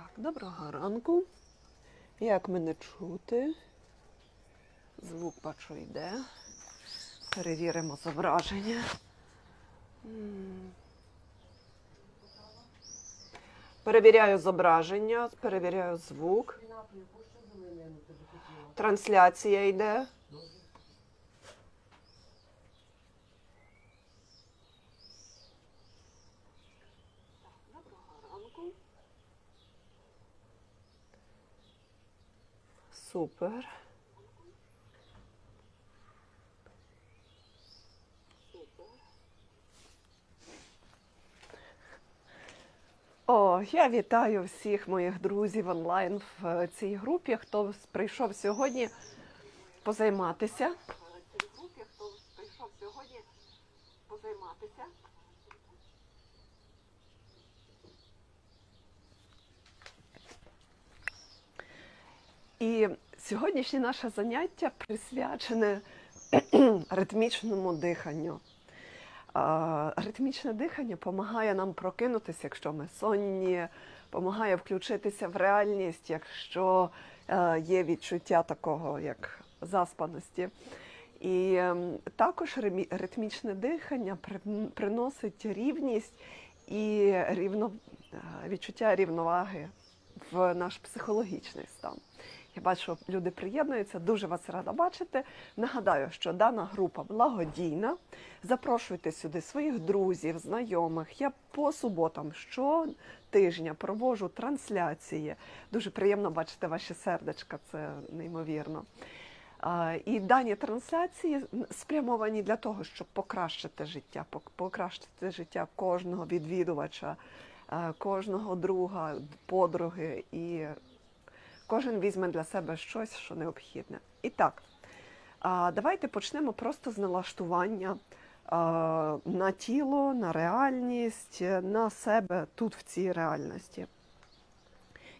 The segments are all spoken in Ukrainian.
Так, доброго ранку. Як мене чути? Звук бачу йде. Перевіримо зображення. Перевіряю зображення, перевіряю звук. Трансляція йде. Супер. О, я вітаю всіх моїх друзів онлайн в цій групі. Хто прийшов сьогодні позайматися. Хто прийшов сьогодні позайматися. І сьогоднішнє наше заняття присвячене ритмічному диханню. Ритмічне дихання допомагає нам прокинутися, якщо ми сонні, допомагає включитися в реальність, якщо е, є відчуття такого, як заспаності. І ем, також ритмічне дихання приносить рівність і рівно, е, відчуття рівноваги в наш психологічний стан. Я бачу, що люди приєднуються, дуже вас рада бачити. Нагадаю, що дана група благодійна. Запрошуйте сюди своїх друзів, знайомих. Я по суботам щотижня проводжу трансляції. Дуже приємно бачити ваші сердечка, це неймовірно. І дані трансляції спрямовані для того, щоб покращити життя, покращити життя кожного відвідувача, кожного друга, подруги і кожен візьме для себе щось, що необхідне. І так, давайте почнемо просто з налаштування на тіло, на реальність, на себе тут в цій реальності.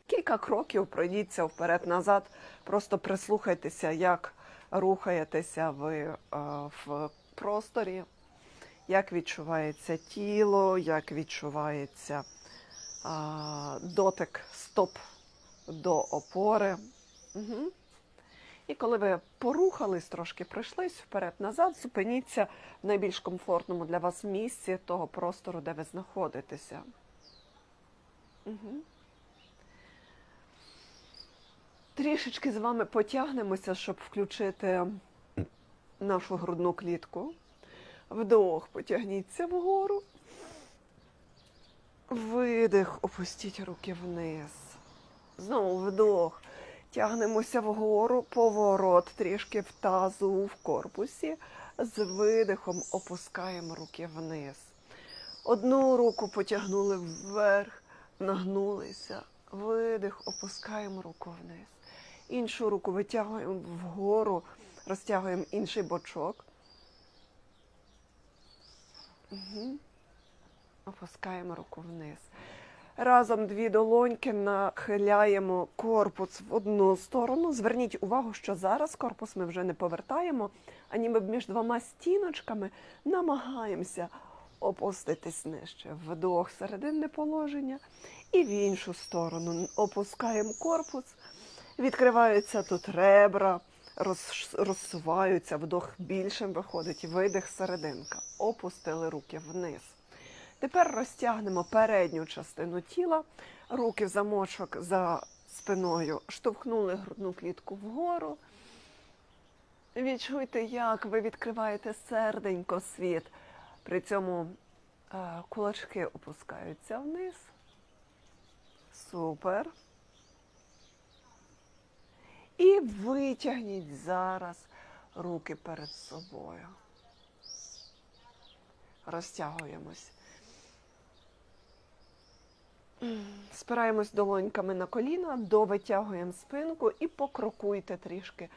Кілька кроків пройдіться вперед-назад, просто прислухайтеся, як рухаєтеся ви в просторі, як відчувається тіло, як відчувається дотик стоп до опори. Угу. І коли ви порухались трошки, пройшлись вперед-назад, зупиніться в найбільш комфортному для вас місці того простору, де ви знаходитеся. Угу. Трішечки з вами потягнемося, щоб включити нашу грудну клітку. Вдох, потягніться вгору. Видих, опустіть руки вниз. Знову вдох. Тягнемося вгору, поворот трішки в тазу, в корпусі. З видихом опускаємо руки вниз. Одну руку потягнули вверх, нагнулися. Видих, опускаємо руку вниз. Іншу руку витягуємо вгору, розтягуємо інший бочок. Угу. Опускаємо руку вниз. Разом дві долоньки нахиляємо корпус в одну сторону. Зверніть увагу, що зараз корпус ми вже не повертаємо, а ніби між двома стіночками намагаємося опуститись нижче. Вдох, серединне положення. І в іншу сторону опускаємо корпус, відкриваються тут ребра, роз- розсуваються, вдох більшим виходить, видих серединка. Опустили руки вниз. Тепер розтягнемо передню частину тіла, руки в замочок за спиною, штовхнули грудну клітку вгору. Відчуйте, як ви відкриваєте серденько світ. При цьому е, кулачки опускаються вниз. Супер. І витягніть зараз руки перед собою. Розтягуємось. Спираємось долоньками на коліна, довитягуємо спинку і покрокуйте трішки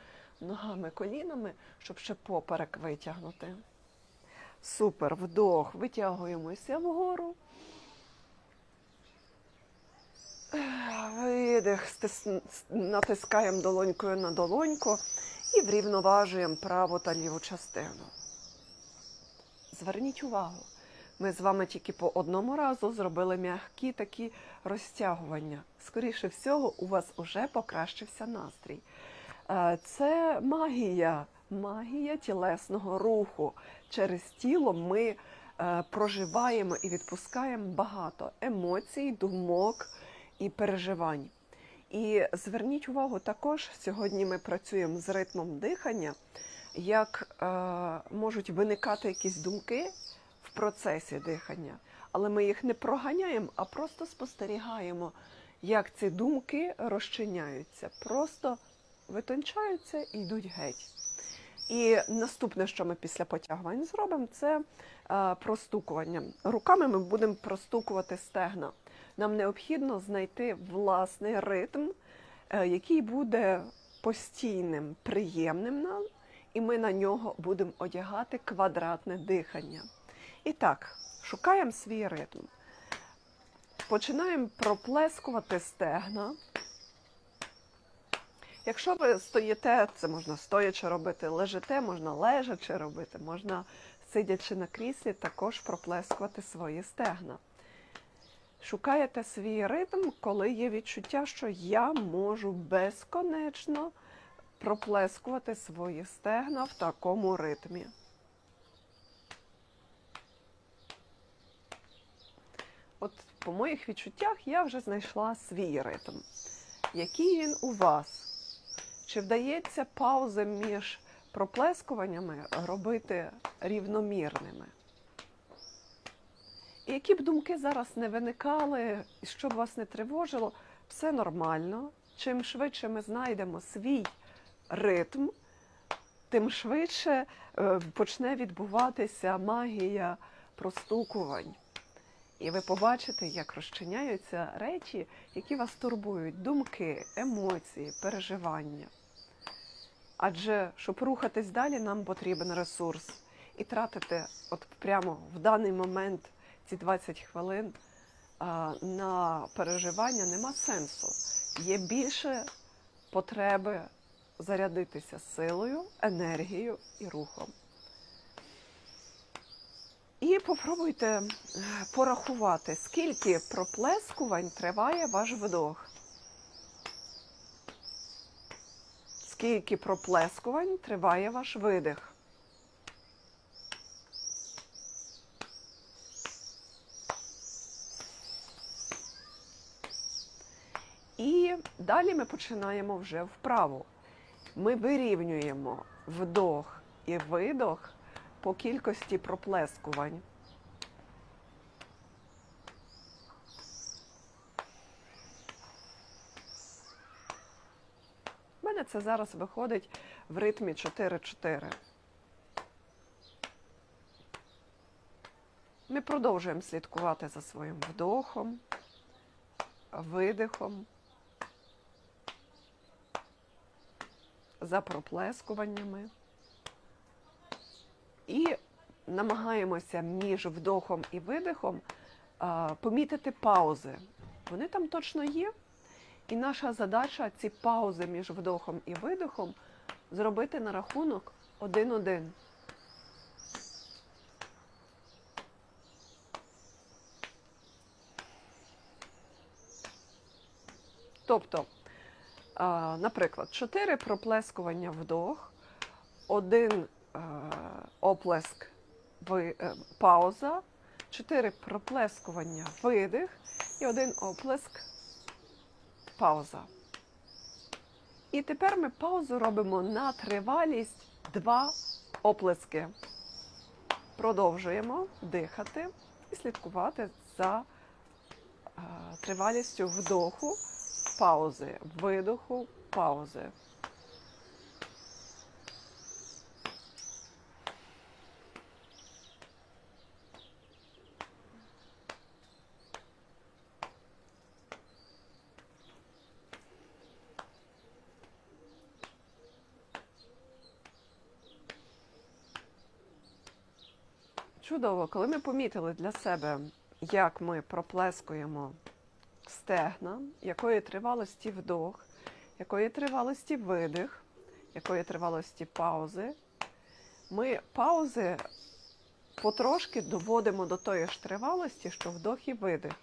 ногами колінами, щоб ще поперек витягнути. Супер, вдох, витягуємося вгору. Видих, стис- натискаємо долонькою на долоньку і врівноважуємо праву та ліву частину. Зверніть увагу, Ми з вами тільки по одному разу зробили м'які такі розтягування. Скоріше всього, у вас уже покращився настрій. Е, Це магія, магія тілесного руху. Через тіло ми е, проживаємо і відпускаємо багато емоцій, думок і переживань. І зверніть увагу, також сьогодні ми працюємо з ритмом дихання, як е, можуть виникати якісь думки процесі дихання, але ми їх не проганяємо, а просто спостерігаємо, як ці думки розчиняються, просто витончаються і йдуть геть. І наступне, що ми після потягувань зробимо, це е, простукування. Руками ми будемо простукувати стегна. Нам необхідно знайти власний ритм, е, який буде постійним, приємним нам, і ми на нього будемо одягати квадратне дихання. І так, шукаємо свій ритм. Починаємо проплескувати стегна. Якщо ви стоїте, це можна стоячи робити, лежите, можна лежачи робити, можна сидячи на кріслі, також проплескувати свої стегна. Шукаєте свій ритм, коли є відчуття, що я можу безконечно проплескувати свої стегна в такому ритмі. От по моїх відчуттях я вже знайшла свій ритм. Який він у вас? Чи вдається паузи між проплескуваннями робити рівномірними? І які б думки зараз не виникали, що б вас не тривожило, все нормально. Чим швидше ми знайдемо свій ритм, тим швидше е, почне відбуватися магія простукувань. І ви побачите, як розчиняються речі, які вас турбують, думки, емоції, переживання. Адже щоб рухатись далі, нам потрібен ресурс. І тратити от прямо в даний момент ці 20 хвилин на переживання нема сенсу. Є більше потреби зарядитися силою, енергією і рухом. І попробуйте е, порахувати, скільки проплескувань триває ваш вдох. Скільки проплескувань триває ваш видих. І далі ми починаємо вже вправу. Ми вирівнюємо вдох і видох по кількості проплескувань. У мене це зараз виходить в ритмі 4-4. Ми продовжуємо слідкувати за своїм вдохом, видихом, за проплескуваннями. І намагаємося між вдохом і видихом помітити паузи. Вони там точно є. І наша задача ці паузи між вдохом і видихом зробити на рахунок один-один. Тобто, наприклад, чотири проплескування вдох, один оплеск ви, е, пауза, чотири проплескування видих і один оплеск пауза. І тепер ми паузу робимо на тривалість два оплески. Продовжуємо дихати і слідкувати за е, тривалістю вдоху, паузи, видоху, паузи. Чудово, коли ми помітили для себе, як ми проплескуємо стегна, якої тривалості вдох, якої тривалості видих, якої тривалості паузи, ми паузи потрошки доводимо до тої ж тривалості, що вдох і видих.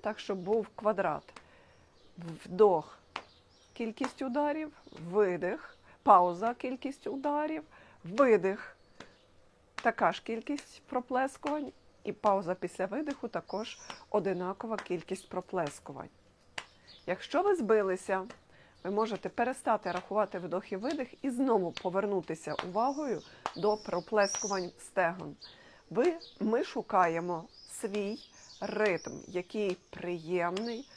Так, щоб був квадрат. Вдох, кількість ударів, видих, пауза, кількість ударів, видих. Така ж кількість проплескувань, і пауза після видиху також одинакова кількість проплескувань. Якщо ви збилися, ви можете перестати рахувати вдох і видих і знову повернутися увагою до проплескувань стегон. Ви, ми шукаємо свій ритм, який приємний,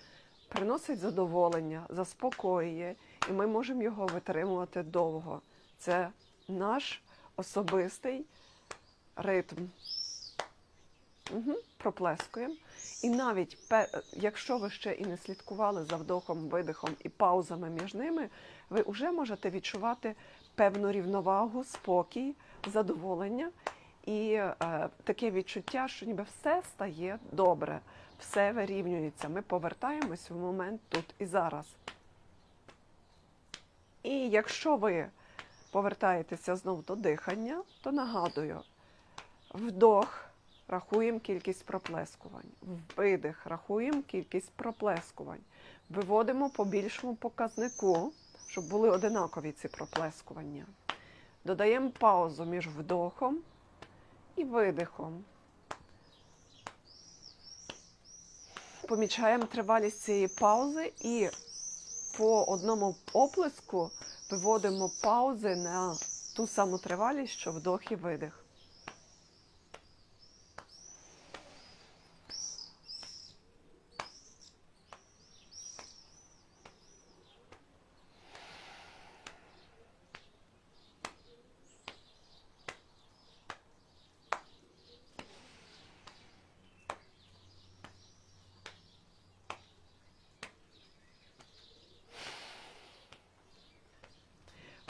приносить задоволення, заспокоює, і ми можемо його витримувати довго. Це наш особистий ритм. Угу, проплескуємо. І навіть якщо ви ще і не слідкували за вдохом, видихом і паузами між ними, ви вже можете відчувати певну рівновагу, спокій, задоволення і е, таке відчуття, що ніби все стає добре, все вирівнюється. Ми повертаємось в момент тут і зараз. І якщо ви повертаєтеся знов до дихання, то нагадую, вдох рахуємо кількість проплескувань, видих рахуємо кількість проплескувань, виводимо по більшому показнику, щоб були одинакові ці проплескування. Додаємо паузу між вдохом і видихом. Помічаємо тривалість цієї паузи і по одному оплеску виводимо паузи на ту саму тривалість, що вдох і видих.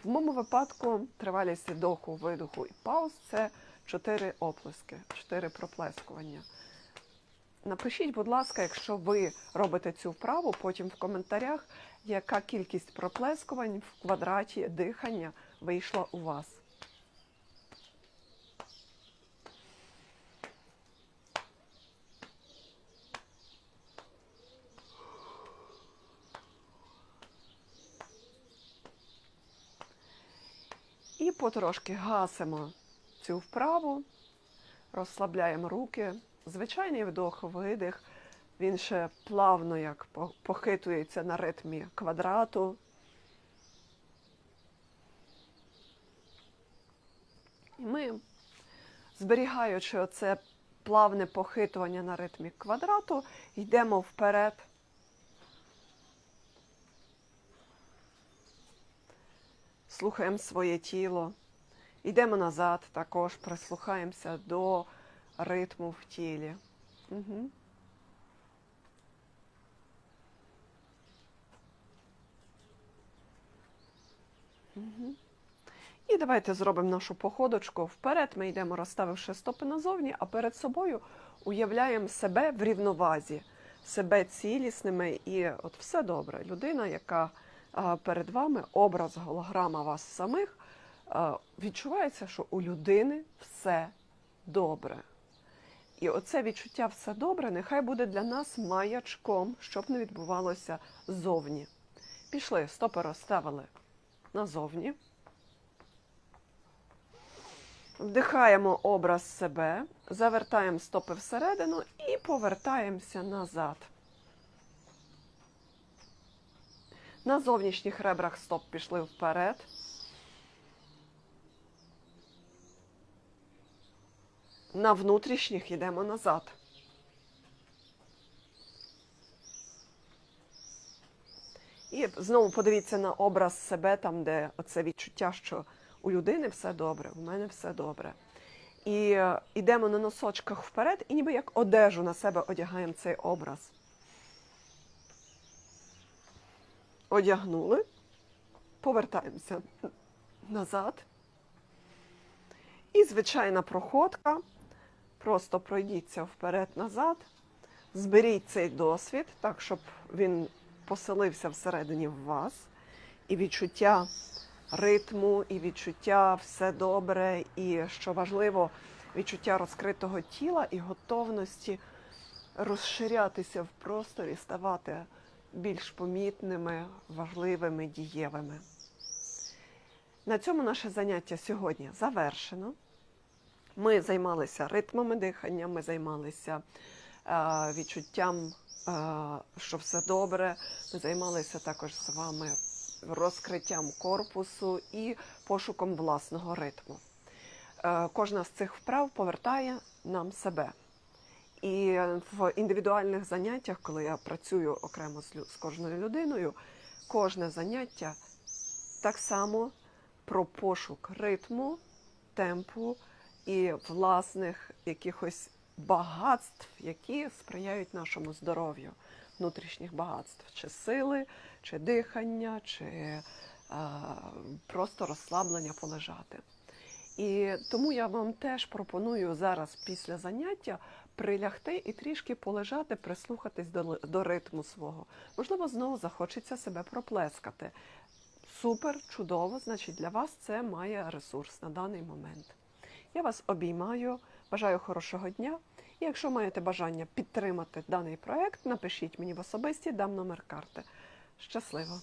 В моєму випадку тривалість вдоху, видоху і пауз це чотири оплески, чотири проплескування. Напишіть, будь ласка, якщо ви робите цю вправу, потім в коментарях, яка кількість проплескувань в квадраті дихання вийшла у вас. І потрошки гасимо цю вправу, розслабляємо руки. Звичайний вдох, видих. Він ще плавно як похитується на ритмі квадрату. І ми, зберігаючи оце плавне похитування на ритмі квадрату, йдемо вперед. Слухаємо своє тіло. Йдемо назад, також прислухаємося до ритму в тілі. Угу. Угу. І давайте зробимо нашу походочку вперед. Ми йдемо, розставивши стопи назовні, а перед собою уявляємо себе в рівновазі, себе цілісними і от все добре. Людина, яка перед вами, образ голограма вас самих, відчувається, що у людини все добре. І оце відчуття все добре, нехай буде для нас маячком, щоб не відбувалося ззовні. Пішли, стопи розставили назовні. Вдихаємо образ себе, завертаємо стопи всередину і повертаємося назад. На зовнішніх ребрах стоп пішли вперед. На внутрішніх йдемо назад. І знову подивіться на образ себе, там, де оце відчуття, що у людини все добре, у мене все добре. І е, йдемо на носочках вперед, і ніби як одежу на себе одягаємо цей образ. Одягнули, повертаємося назад. І звичайна проходка. Просто пройдіться вперед-назад, зберіть цей досвід, так, щоб він поселився всередині в вас, і відчуття ритму і відчуття все добре, і що важливо, відчуття розкритого тіла і готовності розширятися в просторі, ставати більш помітними, важливими, дієвими. На цьому наше заняття сьогодні завершено. Ми займалися ритмами дихання, ми займалися е, відчуттям, е, що все добре. Ми займалися також з вами розкриттям корпусу і пошуком власного ритму. Е, кожна з цих вправ повертає нам себе. І в індивідуальних заняттях, коли я працюю окремо з, кожною людиною, кожне заняття так само про пошук ритму, темпу і власних якихось багатств, які сприяють нашому здоров'ю, внутрішніх багатств, чи сили, чи дихання, чи е, просто розслаблення полежати. І тому я вам теж пропоную зараз після заняття прилягти і трішки полежати, прислухатись до, до ритму свого. Можливо, знову захочеться себе проплескати. Супер, чудово, значить для вас це має ресурс на даний момент. Я вас обіймаю, бажаю хорошого дня. І якщо маєте бажання підтримати даний проект, напишіть мені в особисті, дам номер карти. Щасливо!